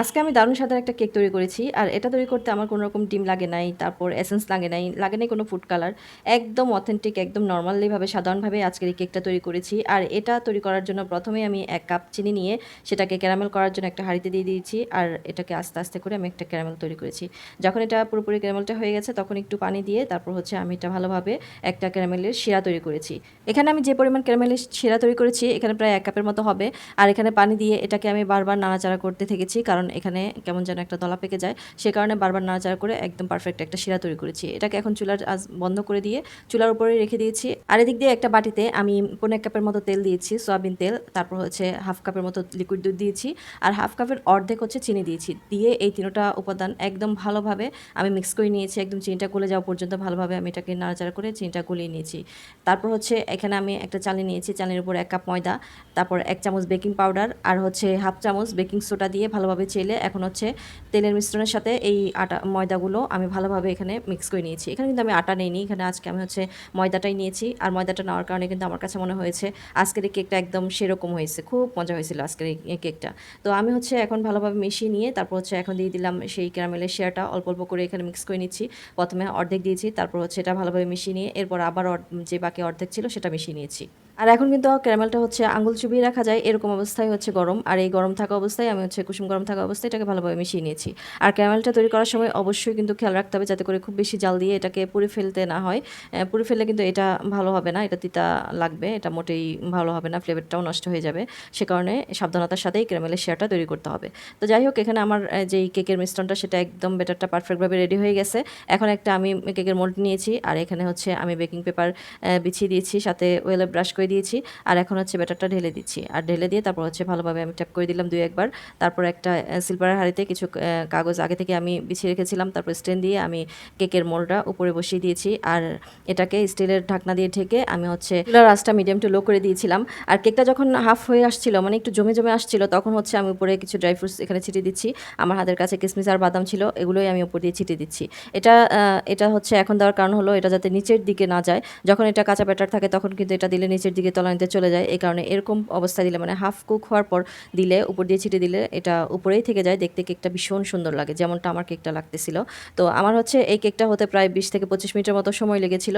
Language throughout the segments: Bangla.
আজকে আমি দারুণ সাদার একটা কেক তৈরি করেছি, আর এটা তৈরি করতে আমার কোনো রকম ডিম লাগে নাই, তারপর এসেন্স লাগে নাই লাগে নাই কোনো ফুড কালার একদম অথেন্টিক একদম নর্মালিভাবে সাধারণভাবে আজকের এই কেকটা তৈরি করেছি, আর এটা তৈরি করার জন্য প্রথমে আমি এক কাপ চিনি নিয়ে সেটাকে ক্যারামেল করার জন্য একটা হাঁড়িতে দিয়ে দিয়েছি, আর এটাকে আস্তে আস্তে করে আমি একটা ক্যারামেল তৈরি করেছি। যখন এটা পুরোপুরি ক্যারামেলটা হয়ে গেছে, তখন একটু পানি দিয়ে তারপর হচ্ছে আমি এটা ভালোভাবে একটা ক্যারামেলের শিরা তৈরি করেছি। এখানে আমি যে পরিমাণ ক্যারামেলের শিরা তৈরি করেছি, এখানে প্রায় এক কাপের মতো হবে, আর এখানে পানি দিয়ে এটাকে আমি বারবার নাড়াচাড়া করতে থেকেছি, কারণ এখানে কেমন যেন একটা দলা পেকে যায়। সে কারণে বারবার নাড়াচাড়া করে একদম পারফেক্ট একটা শিরা তৈরি করেছি। এটাকে এখন চুলার আজ বন্ধ করে দিয়ে চুলার উপরে রেখে দিয়েছি। আর এদিক দিয়ে একটা বাটিতে আমি পনেরো এক কাপের মতো তেল দিয়েছি, সয়াবিন তেল, তারপর হচ্ছে হাফ কাপের মতো লিকুইড দুধ দিয়েছি। আর হাফ কাপের অর্ধেক হচ্ছে চিনি দিয়েছি। দিয়ে এই তিনোটা উপাদান একদম ভালোভাবে আমি মিক্স করে নিয়েছি, একদম চিনিটা গলে যাওয়া পর্যন্ত ভালোভাবে আমি এটাকে নাড়াচাড়া করে চিনিটা গলিয়ে নিয়েছি। তারপর হচ্ছে এখানে আমি একটা চালি নিয়েছি চালের উপর এক কাপ ময়দা, তারপর এক চামচ বেকিং পাউডার আর হচ্ছে হাফ চামচ বেকিং সোডা দিয়ে ভালোভাবে চেলে এখন হচ্ছে তেলের মিশ্রণের সাথে এই আটা, ময়দাগুলো আমি ভালোভাবে এখানে মিক্স করে নিয়েছি। এখানে কিন্তু আমি আটা নিইনি, এখানে আজকে আমি হচ্ছে ময়দাটাই নিয়েছি। আর ময়দাটা নেওয়ার কারণে কিন্তু আমার কাছে মনে হয়েছে আজকের এই কেকটা একদম সেরকম হয়েছে, খুব মজা হয়েছিল আজকের এই কেকটা। তো আমি হচ্ছে এখন ভালোভাবে মিশিয়ে নিয়ে তারপর হচ্ছে এখন দিয়ে দিলাম সেই ক্যারামেলের শেয়ারটা অল্প অল্প করে এখানে মিক্স করে নিচ্ছি। প্রথমে অর্ধেক দিয়েছি, তারপর হচ্ছে এটা ভালোভাবে মিশিয়ে নিয়ে এরপর আবার যে বাকি অর্ধেক ছিল সেটা মিশিয়ে নিয়েছি। আর এখন কিন্তু ক্যারামেলটা হচ্ছে আঙুল চুবিয়ে রাখা যায়, এরকম অবস্থায় হচ্ছে গরম। আর এই গরম থাকা অবস্থায় আমি হচ্ছে কুসুম গরম থাকা অবস্থায় এটাকে ভালোভাবে মিশিয়ে নিয়েছি। আর ক্যারামেলটা তৈরি করার সময় অবশ্যই কিন্তু খেয়াল রাখতে হবে যাতে করে খুব বেশি জাল দিয়ে এটাকে পুড়ে ফেলতে না হয়। পুড়ে ফেললে কিন্তু এটা ভালো হবে না, এটা তিতা লাগবে, এটা মোটেই ভালো হবে না, ফ্লেভারটাও নষ্ট হয়ে যাবে। সে কারণে সাবধানতার সাথেই ক্যারামেলের শেয়ারটা তৈরি করতে হবে। তো যাই হোক, এখানে আমার যেই কেকের মিশ্রণটা, সেটা একদম বেটারটা পারফেক্টভাবে রেডি হয়ে গেছে। এখন একটা আমি কেকের মোল্ড নিয়েছি, আর এখানে হচ্ছে আমি বেকিং পেপার বিছিয়ে দিয়েছি, সাথে ওয়েলে ব্রাশ করে দিয়েছি, আর এখন হচ্ছে ব্যাটারটা ঢেলে দিচ্ছি। আর ঢেলে দিয়ে তারপর হচ্ছে ভালোভাবে আমি ট্যাপ করে দিলাম দুই একবার। তারপর একটা সিলভারের হাঁড়িতে কিছু কাগজ আগে থেকে আমি বিছিয়ে রেখেছিলাম। তারপর স্ট্যান্ড দিয়ে আমি কেকের মোলটা উপরে বসিয়ে দিয়েছি। আর এটাকে স্টিলের ঢাকনা দিয়ে ঢেকে আমি হচ্ছে আঁচটা মিডিয়াম টু লো করে দিয়েছিলাম। আর কেকটা যখন হাফ হয়ে আসছিল মানে একটু জমে জমে আসছিল, তখন হচ্ছে আমি উপরে কিছু ড্রাই ফ্রুটস এখানে ছিটিয়ে দিচ্ছি। আমার হাতের কাছে কিসমিস আর বাদাম ছিল, এগুলোই আমি উপর দিয়ে ছিটিয়ে দিচ্ছি। এটা এটা হচ্ছে এখন দেওয়ার কারণ হলো, এটা যাতে নিচের দিকে না যায়। যখন এটা কাঁচা ব্যাটার থাকে, তখন কিন্তু এটা দিলে নিচের দিকে তলানিতে চলে যায়। এই কারণে এরকম অবস্থা দিলে মানে হাফ কুক হওয়ার পর দিলে, উপর দিয়ে ছিটে দিলে এটা উপরেই থেকে যায়। দেখতে কেকটা ভীষণ সুন্দর লাগে, যেমনটা আমার কেকটা লাগতেছিল। তো আমার হচ্ছে এই কেকটা হতে প্রায় বিশ থেকে পঁচিশ মিনিটের মতো সময় লেগেছিল।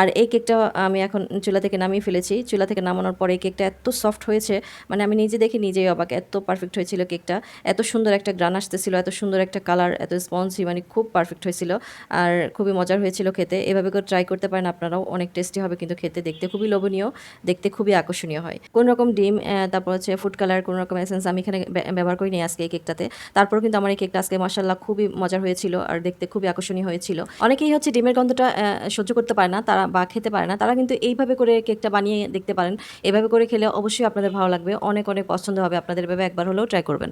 আর এই কেকটা আমি এখন চুলা থেকে নামিয়ে ফেলেছি। চুলা থেকে নামানোর পরে এই কেকটা এত সফট হয়েছে মানে আমি নিজে দেখে নিজেই অবাক, এত পারফেক্ট হয়েছিল কেকটা এত সুন্দর একটা গ্রান আসতেছিল, এত সুন্দর একটা কালার এত স্পঞ্জি মানে খুব পারফেক্ট হয়েছিল। আর খুবই মজার হয়েছিল খেতে। এভাবে করে ট্রাই করতে পারেন আপনারাও, অনেক টেস্টি হবে কিন্তু খেতে। দেখতে খুবই লোভনীয়। দেখতে খুবই আকর্ষণীয় হয়। কোন রকম ডিম তারপর হচ্ছে ফুড কালার কোন রকম এসেন্স আমি এখানে ব্য- ব্যবহার করিনি আজকে এই কেকটাতে তারপর কিন্তু আমার এই কেকটা আজকে মাসাল্লাহ খুবই মজার হয়েছিল আর দেখতে খুবই আকর্ষণীয় হয়েছিল। অনেকেই হচ্ছে ডিমের গন্ধটা সহ্য করতে পারে না, তারা বা খেতে পারে না। তারা কিন্তু এইভাবে করে কেকটা বানিয়ে দেখতে পারেন। এভাবে করে খেলে অবশ্যই আপনাদের ভালো লাগবে। অনেক অনেক পছন্দ হবে। আপনাদের এভাবে একবার হলেও ট্রাই করবেন।